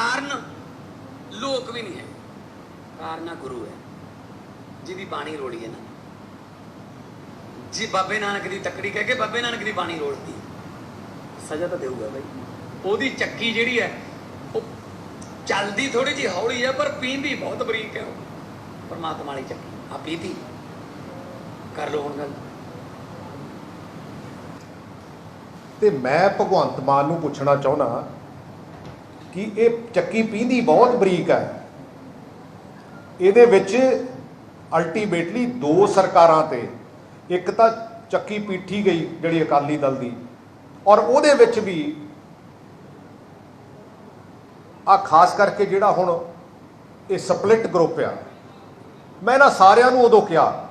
ਕਾਰਨ ਲੋਕ ਵੀ ਨਹੀਂ ਹੈ। ਕਾਰਨ ਗੁਰੂ ਹੈ, ਜਿਹਦੀ ਬਾਣੀ ਰੋੜੀ ਹੈ ਨਾ। ਜੀ ਬਾਬੇ ਨਾਨਕ ਦੀ ਤਕੜੀ ਕਹਿ ਕੇ ਬਾਬੇ ਨਾਨਕ ਦੀ ਬਾਣੀ ਰੋੜਤੀ, ਸਜ਼ਾ ਤਾਂ ਦੇਊਗਾ ਬਾਈ। ਉਹਦੀ ਚੱਕੀ ਜਿਹੜੀ ਹੈ, ਉਹ ਚੱਲਦੀ ਥੋੜੀ ਜਿਹੀ ਹੌਲੀ ਹੈ, ਪਰ ਪੀਂਦੀ ਬਹੁਤ ਬਰੀਕ ਹੈ ਪਰਮਾਤਮਾ ਵਾਲੀ ਚੱਕੀ, ਆ ਪੀਤੀ। ਕਰ ਲਓ ਹੁਣ ਗੱਲ। ਤੇ ਮੈਂ ਭਗਵੰਤ ਮਾਨ ਨੂੰ ਪੁੱਛਣਾ ਚਾਹੁੰਦਾ ਕਿ ਇਹ ਚੱਕੀ ਪੀਂਦੀ ਬਹੁਤ ਬਰੀਕ ਹੈ। ਇਹਦੇ ਵਿੱਚ ਅਲਟੀਮੇਟਲੀ ਦੋ ਸਰਕਾਰਾਂ ਤੇ, ਇੱਕ ਤਾਂ ਚੱਕੀ ਪੀਠੀ ਗਈ ਜਿਹੜੀ ਅਕਾਲੀ ਦਲ ਦੀ, ਔਰ ਉਹਦੇ ਵਿੱਚ ਵੀ ਆ ਖਾਸ ਕਰਕੇ ਜਿਹੜਾ ਹੁਣ ਇਹ ਸਪਲਿਟ ਗਰੁੱਪ ਆ, ਮੈਂ ਨਾ ਸਾਰਿਆਂ ਨੂੰ ਉਦੋਂ ਕਿਹਾ,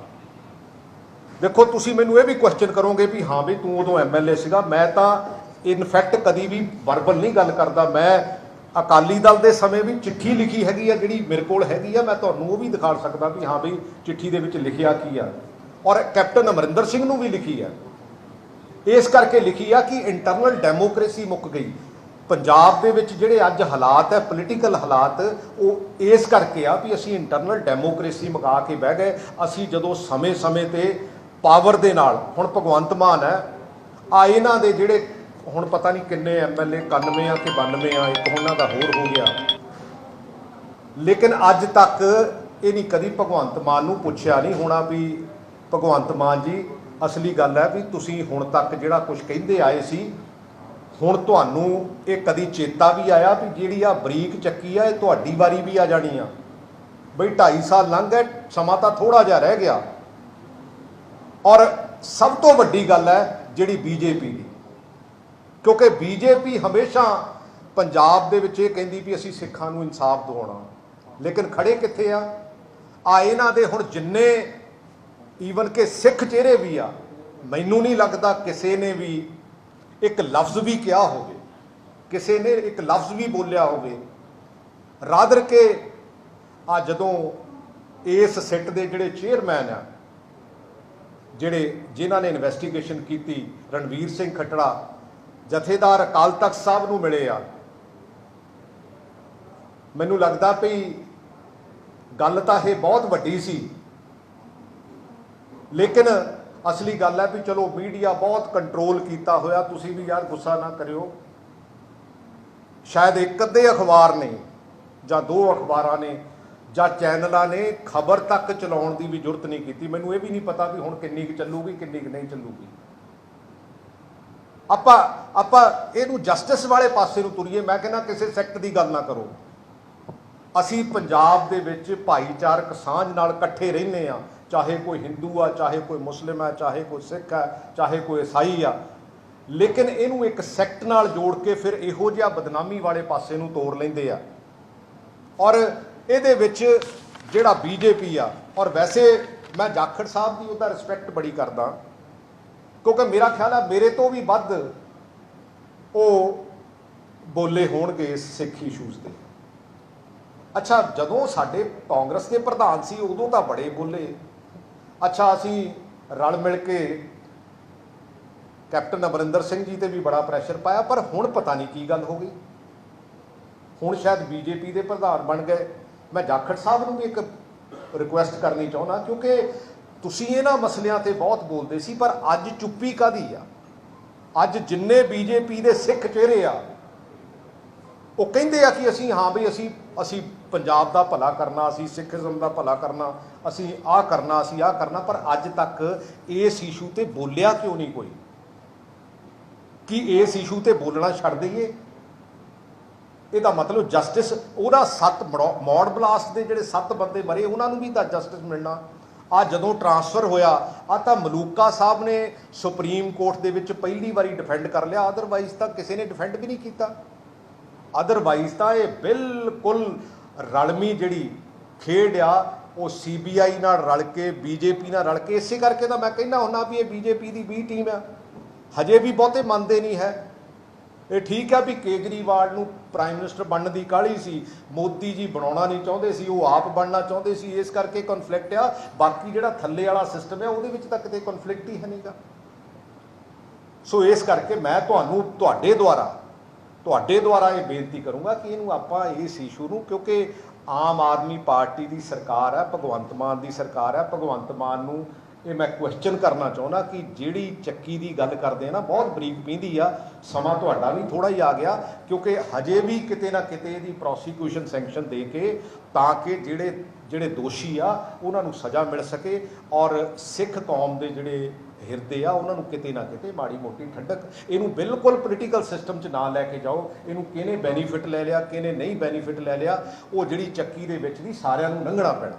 ਦੇਖੋ ਤੁਸੀਂ ਮੈਨੂੰ ਇਹ ਵੀ ਕੁਐਸਚਨ ਕਰੋਗੇ ਵੀ ਹਾਂ ਵੀ ਤੂੰ ਉਦੋਂ ਐਮਐਲਏ ਸੀਗਾ, ਮੈਂ ਤਾਂ ਇਨਫੈਕਟ ਕਦੀ ਵੀ ਵਰਬਲ ਨਹੀਂ ਗੱਲ ਕਰਦਾ, ਮੈਂ ਅਕਾਲੀ ਦਲ ਦੇ ਸਮੇਂ ਵੀ ਚਿੱਠੀ ਲਿਖੀ ਹੈਗੀ ਆ, ਜਿਹੜੀ ਮੇਰੇ ਕੋਲ ਹੈਗੀ ਆ, ਮੈਂ ਤੁਹਾਨੂੰ ਉਹ ਵੀ ਦਿਖਾ ਸਕਦਾ ਵੀ ਹਾਂ ਵੀ ਚਿੱਠੀ ਦੇ ਵਿੱਚ ਲਿਖਿਆ ਕੀ ਆ। ਔਰ ਕੈਪਟਨ ਅਮਰਿੰਦਰ ਸਿੰਘ ਨੂੰ ਵੀ ਲਿਖੀ ਆ। ਇਸ ਕਰਕੇ ਲਿਖੀ ਆ ਕਿ ਇੰਟਰਨਲ ਡੈਮੋਕ੍ਰੇਸੀ ਮੁੱਕ ਗਈ। ਪੰਜਾਬ ਦੇ ਵਿੱਚ ਜਿਹੜੇ ਅੱਜ ਹਾਲਾਤ ਹੈ ਪੋਲੀਟੀਕਲ ਹਾਲਾਤ, ਉਹ ਇਸ ਕਰਕੇ ਆ ਵੀ ਅਸੀਂ ਇੰਟਰਨਲ ਡੈਮੋਕ੍ਰੇਸੀ ਮਗਾ ਕੇ ਬਹਿ ਗਏ। ਅਸੀਂ ਜਦੋਂ ਸਮੇਂ-ਸਮੇਂ ਤੇ ਪਾਵਰ ਦੇ ਨਾਲ, ਹੁਣ ਭਗਵੰਤ ਮਾਨ ਹੈ, ਆ ਇਹਨਾਂ ਦੇ ਜਿਹੜੇ ਹੁਣ ਪਤਾ ਨਹੀਂ ਕਿੰਨੇ ਐਮਐਲਏ 91 ਆ ਕਿ 92 ਆ, ਇੱਕ ਉਹਨਾਂ ਦਾ ਹੋਰ ਹੋ ਗਿਆ। ਲੇਕਿਨ ਅੱਜ ਤੱਕ ਇਹ ਨਹੀਂ, ਕਦੀ ਭਗਵੰਤ ਮਾਨ ਨੂੰ ਪੁੱਛਿਆ ਨਹੀਂ ਹੋਣਾ ਵੀ ਭਗਵੰਤ ਮਾਨ ਜੀ, ਅਸਲੀ ਗੱਲ ਹੈ ਵੀ ਤੁਸੀਂ ਹੁਣ ਤੱਕ ਜਿਹੜਾ ਕੁਝ ਕਹਿੰਦੇ ਆਏ ਸੀ, ਹੁਣ ਤੁਹਾਨੂੰ ਇਹ ਕਦੀ ਚੇਤਾ ਵੀ ਆਇਆ ਵੀ ਜਿਹੜੀ ਆ ਬਰੀਕ ਚੱਕੀ ਆ, ਇਹ ਤੁਹਾਡੀ ਵਾਰੀ ਵੀ ਆ ਜਾਣੀ ਆ। ਬਈ 2.5 ਸਾਲ ਲੰਘ ਗਏ, ਸਮਾਂ ਤਾਂ ਥੋੜਾ ਜਿਹਾ ਰਹਿ ਗਿਆ। ਔਰ ਸਭ ਤੋਂ ਵੱਡੀ ਗੱਲ ਹੈ ਜਿਹੜੀ ਬੀਜੇਪੀ ਦੀ। ਕਿਉਂਕਿ ਬੀਜੇਪੀ ਹਮੇਸ਼ਾ ਪੰਜਾਬ ਦੇ ਵਿੱਚ ਇਹ ਕਹਿੰਦੀ ਵੀ ਅਸੀਂ ਸਿੱਖਾਂ ਨੂੰ ਇਨਸਾਫ ਦਿਵਾਉਣਾ। ਲੇਕਿਨ ਖੜੇ ਕਿੱਥੇ ਆ? ਆ ਇਹਨਾਂ ਦੇ ਹੁਣ ਜਿੰਨੇ ਈਵਨ ਕਿ ਸਿੱਖ ਚਿਹਰੇ ਵੀ ਆ, ਮੈਨੂੰ ਨਹੀਂ ਲੱਗਦਾ ਕਿਸੇ ਨੇ ਵੀ ਇੱਕ ਲਫ਼ਜ਼ ਵੀ ਕਿਹਾ ਹੋਵੇ, ਕਿਸੇ ਨੇ ਇੱਕ ਲਫ਼ਜ਼ ਵੀ ਬੋਲਿਆ ਹੋਵੇ। ਰਾਦਰ ਕੇ ਆ ਜਦੋਂ ਇਸ ਸਿੱਟ ਦੇ ਜਿਹੜੇ ਚੇਅਰਮੈਨ ਆ, ਜਿਹੜੇ ਜਿਨ੍ਹਾਂ ਨੇ ਇਨਵੈਸਟੀਗੇਸ਼ਨ ਕੀਤੀ, ਰਣਵੀਰ ਸਿੰਘ ਖੱਟੜਾ ਜਥੇਦਾਰ ਅਕਾਲ ਤਖਤ ਸਾਹਿਬ ਨੂੰ ਮਿਲੇ ਆ। ਮੈਨੂੰ ਲੱਗਦਾ ਵੀ ਗੱਲ ਤਾਂ ਇਹ ਬਹੁਤ ਵੱਡੀ ਸੀ। ਲੇਕਿਨ ਅਸਲੀ ਗੱਲ ਹੈ ਵੀ ਚਲੋ ਮੀਡੀਆ ਬਹੁਤ ਕੰਟਰੋਲ ਕੀਤਾ ਹੋਇਆ। ਤੁਸੀਂ ਵੀ ਯਾਰ ਗੁੱਸਾ ਨਾ ਕਰਿਓ। ਸ਼ਾਇਦ ਇੱਕ ਅੱਧੇ ਅਖਬਾਰ ਨੇ ਜਾਂ ਦੋ ਅਖਬਾਰਾਂ ਨੇ ਜਾਂ ਚੈਨਲਾਂ ਨੇ ਖਬਰ ਤੱਕ ਚਲਾਉਣ ਦੀ ਵੀ ਜ਼ਰੂਰਤ ਨਹੀਂ ਕੀਤੀ। ਮੈਨੂੰ ਇਹ ਵੀ ਨਹੀਂ ਪਤਾ ਵੀ ਹੁਣ ਕਿੰਨੀ ਕੁ ਚੱਲੂਗੀ, ਕਿੰਨੀ ਕੁ ਨਹੀਂ ਚੱਲੂਗੀ। ਆਪਾਂ ਆਪਾਂ ਇਹਨੂੰ ਜਸਟਿਸ ਵਾਲੇ ਪਾਸੇ ਨੂੰ ਤੁਰੀਏ, ਮੈਂ ਕਹਿੰਦਾ ਕਿਸੇ ਸੈਕਟ ਦੀ ਗੱਲ ਨਾ ਕਰੋ। ਅਸੀਂ ਪੰਜਾਬ ਦੇ ਵਿੱਚ ਭਾਈਚਾਰਕ ਸਾਂਝ ਨਾਲ ਇਕੱਠੇ ਰਹਿੰਦੇ ਆ ਚਾਹੇ ਕੋਈ ਹਿੰਦੂ ਆ, ਚਾਹੇ ਕੋਈ ਮੁਸਲਿਮ ਆ, ਚਾਹੇ ਕੋਈ ਸਿੱਖ ਆ, ਚਾਹੇ ਕੋਈ ਈਸਾਈ ਆ। ਲੇਕਿਨ ਇਹਨੂੰ ਇੱਕ ਸੈਕਟ ਨਾਲ ਜੋੜ ਕੇ ਫਿਰ ਇਹੋ ਜਿਹਾ ਬਦਨਾਮੀ ਵਾਲੇ ਪਾਸੇ ਨੂੰ ਤੋੜ ਲੈਂਦੇ ਆ। ਔਰ ਇਹਦੇ ਵਿੱਚ ਜਿਹੜਾ ਬੀਜੇਪੀ ਆ, ਔਰ ਵੈਸੇ ਮੈਂ ਜਾਖੜ ਸਾਹਿਬ ਦੀ ਉਹਦਾ ਰਿਸਪੈਕਟ ਬੜੀ ਕਰਦਾ। ਕਿਉਂਕਿ ਮੇਰਾ ਖਿਆਲ ਆ ਮੇਰੇ ਤੋਂ ਵੀ ਵੱਧ ਉਹ ਬੋਲੇ ਹੋਣਗੇ ਸਿੱਖ ਇਸ਼ੂਜ਼ ਤੇ ਅੱਛਾ, ਜਦੋਂ ਸਾਡੇ ਕਾਂਗਰਸ ਦੇ ਪ੍ਰਧਾਨ ਸੀ, ਉਦੋਂ ਤਾਂ ਬੜੇ ਬੋਲੇ। ਅੱਛਾ, ਅਸੀਂ ਰਲ ਮਿਲ ਕੇ ਕੈਪਟਨ ਅਮਰਿੰਦਰ ਸਿੰਘ ਜੀ ਤੇ ਵੀ ਬੜਾ ਪ੍ਰੈਸ਼ਰ ਪਾਇਆ, ਪਰ ਹੁਣ ਪਤਾ ਨਹੀਂ ਕੀ ਗੱਲ ਹੋ ਗਈ। ਹੁਣ ਸ਼ਾਇਦ ਬੀਜੇਪੀ ਦੇ ਪ੍ਰਧਾਨ ਬਣ ਗਏ। ਮੈਂ ਜਾਖੜ ਸਾਹਿਬ ਨੂੰ ਵੀ ਇੱਕ ਰਿਕੁਐਸਟ ਕਰਨੀ ਚਾਹੁੰਦਾ, ਕਿਉਂਕਿ ਤੁਸੀਂ ਇਹਨਾਂ ਮਸਲਿਆਂ ਤੇ ਬਹੁਤ ਬੋਲਦੇ ਸੀ, ਪਰ ਅੱਜ ਚੁੱਪੀ ਕਾਦੀ ਆ? ਅੱਜ ਜਿੰਨੇ ਬੀਜੇਪੀ ਦੇ ਸਿੱਖ ਚਿਹਰੇ ਆ, ਉਹ ਕਹਿੰਦੇ ਆ ਕਿ ਅਸੀਂ, ਹਾਂ ਵੀ ਅਸੀਂ ਅਸੀਂ ਪੰਜਾਬ ਦਾ ਭਲਾ ਕਰਨਾ, ਅਸੀਂ ਸਿੱਖੀਜ਼ਮ ਦਾ ਭਲਾ ਕਰਨਾ, ਅਸੀਂ ਆਹ ਕਰਨਾ, ਅਸੀਂ ਆਹ ਕਰਨਾ, ਪਰ ਅੱਜ ਤੱਕ ਇਸ ਇਸ਼ੂ ਤੇ ਬੋਲਿਆ ਕਿਉਂ ਨਹੀਂ ਕੋਈ? ਕਿ ਇਸ ਇਸ਼ੂ ਤੇ ਬੋਲਣਾ ਛੱਡ ਦਈਏ? ਇਹਦਾ ਮਤਲਬ ਜਸਟਿਸ ਉਹਦਾ ਸੱਤ ਮੜੋ- ਮੌੜ ਬਲਾਸਟ ਦੇ ਜਿਹੜੇ ਸੱਤ ਬੰਦੇ ਮਰੇ, ਉਹਨਾਂ ਨੂੰ ਵੀ ਤਾਂ ਜਸਟਿਸ ਮਿਲਣਾ। ਆ ਜਦੋਂ ਟਰਾਂਸਫਰ ਹੋਇਆ, ਆ ਤਾਂ ਮਲੂਕਾ ਸਾਹਿਬ ਨੇ ਸੁਪਰੀਮ ਕੋਰਟ ਦੇ ਵਿੱਚ ਪਹਿਲੀ ਵਾਰੀ ਡਿਫੈਂਡ ਕਰ ਲਿਆ ਅਦਰਵਾਈਜ਼ ਤਾਂ ਕਿਸੇ ਨੇ ਡਿਫੈਂਡ ਵੀ ਨਹੀਂ ਕੀਤਾ। ਅਦਰਵਾਈਜ਼ ਤਾਂ ਇਹ ਬਿਲਕੁਲ ਰਲਮੀ ਜਿਹੜੀ ਖੇਡ ਆ, ਉਹ ਸੀਬੀਆਈ ਨਾਲ ਰਲ ਕੇ ਬੀਜੇਪੀ ਨਾਲ ਰਲ ਕੇ, ਇਸੇ ਕਰਕੇ ਤਾਂ ਮੈਂ ਕਹਿੰਦਾ ਹੁੰਦਾ ਵੀ ਇਹ ਬੀਜੇਪੀ ਦੀ ਬੀ ਟੀਮ ਆ। ਹਜੇ ਵੀ ਬਹੁਤੇ ਮੰਨਦੇ ਨਹੀਂ ਹੈ। ਇਹ ਠੀਕ ਹੈ ਵੀ ਕੇਜਰੀਵਾਲ ਨੂੰ ਪ੍ਰਾਈਮ ਮਿਨਿਸਟਰ ਬਣਨ ਦੀ ਕਾਹਲੀ ਸੀ, ਮੋਦੀ ਜੀ ਬਣਾਉਣਾ ਨਹੀਂ ਚਾਹੁੰਦੇ ਸੀ, ਉਹ ਆਪ ਬਣਨਾ ਚਾਹੁੰਦੇ ਸੀ, ਇਸ ਕਰਕੇ ਕਨਫਲਿਕਟ ਆ। ਬਾਕੀ ਜਿਹੜਾ ਥੱਲੇ ਵਾਲਾ ਸਿਸਟਮ ਹੈ, ਉਹਦੇ ਵਿੱਚ ਤਾਂ ਕਿਤੇ ਕਨਫਲਿਕਟ ਹੀ ਹੈ ਨਹੀਂਗਾ ਸੋ ਇਸ ਕਰਕੇ ਮੈਂ ਤੁਹਾਨੂੰ, ਤੁਹਾਡੇ ਦੁਆਰਾ ਤੁਹਾਡੇ ਦੁਆਰਾ ਇਹ ਬੇਨਤੀ ਕਰੂੰਗਾ ਕਿ ਇਹਨੂੰ ਆਪਾਂ ਇਸ ਇਸ਼ੂ ਨੂੰ, ਕਿਉਂਕਿ ਆਮ ਆਦਮੀ ਪਾਰਟੀ ਦੀ ਸਰਕਾਰ ਹੈ, ਭਗਵੰਤ ਮਾਨ ਦੀ ਸਰਕਾਰ ਹੈ, ਭਗਵੰਤ ਮਾਨ ਨੂੰ ਇਹ ਮੈਂ ਕੁਐਸਚਨ ਕਰਨਾ ਚਾਹੁੰਦਾ ਕਿ ਜਿਹੜੀ ਚੱਕੀ ਦੀ ਗੱਲ ਕਰਦੇ ਆ ਨਾ, ਬਹੁਤ ਬਰੀਕ ਪੀਂਦੀ ਆ, ਸਮਾਂ ਤੁਹਾਡਾ ਵੀ ਥੋੜਾ ਹੀ ਆ ਗਿਆ, ਕਿਉਂਕਿ ਹਜੇ ਵੀ ਕਿਤੇ ਨਾ ਕਿਤੇ ਇਹਦੀ ਪ੍ਰੋਸੀਕਿਊਸ਼ਨ ਸੈਂਕਸ਼ਨ ਦੇ ਕੇ ਤਾਂ ਕਿ ਜਿਹੜੇ ਜਿਹੜੇ ਦੋਸ਼ੀ ਆ, ਉਹਨਾਂ ਨੂੰ ਸਜ਼ਾ ਮਿਲ ਸਕੇ ਔਰ ਸਿੱਖ ਕੌਮ ਦੇ ਜਿਹੜੇ ਹਿਰਦੇ ਆ, ਉਹਨਾਂ ਨੂੰ ਕਿਤੇ ਨਾ ਕਿਤੇ ਮਾੜੀ ਮੋਟੀ ਠੰਡਕ, ਇਹਨੂੰ ਬਿਲਕੁਲ ਪੋਲੀਟੀਕਲ ਸਿਸਟਮ 'ਚ ਨਾ ਲੈ ਕੇ ਜਾਓ, ਇਹਨੂੰ ਕਿਹਨੇ ਬੈਨੀਫਿਟ ਲੈ ਲਿਆ, ਕਿਹਨੇ ਨਹੀਂ ਬੈਨੀਫਿਟ ਲੈ ਲਿਆ, ਉਹ ਜਿਹੜੀ ਚੱਕੀ ਦੇ ਵਿੱਚ ਦੀ ਸਾਰਿਆਂ ਨੂੰ ਲੰਘਣਾ ਪੈਣਾ।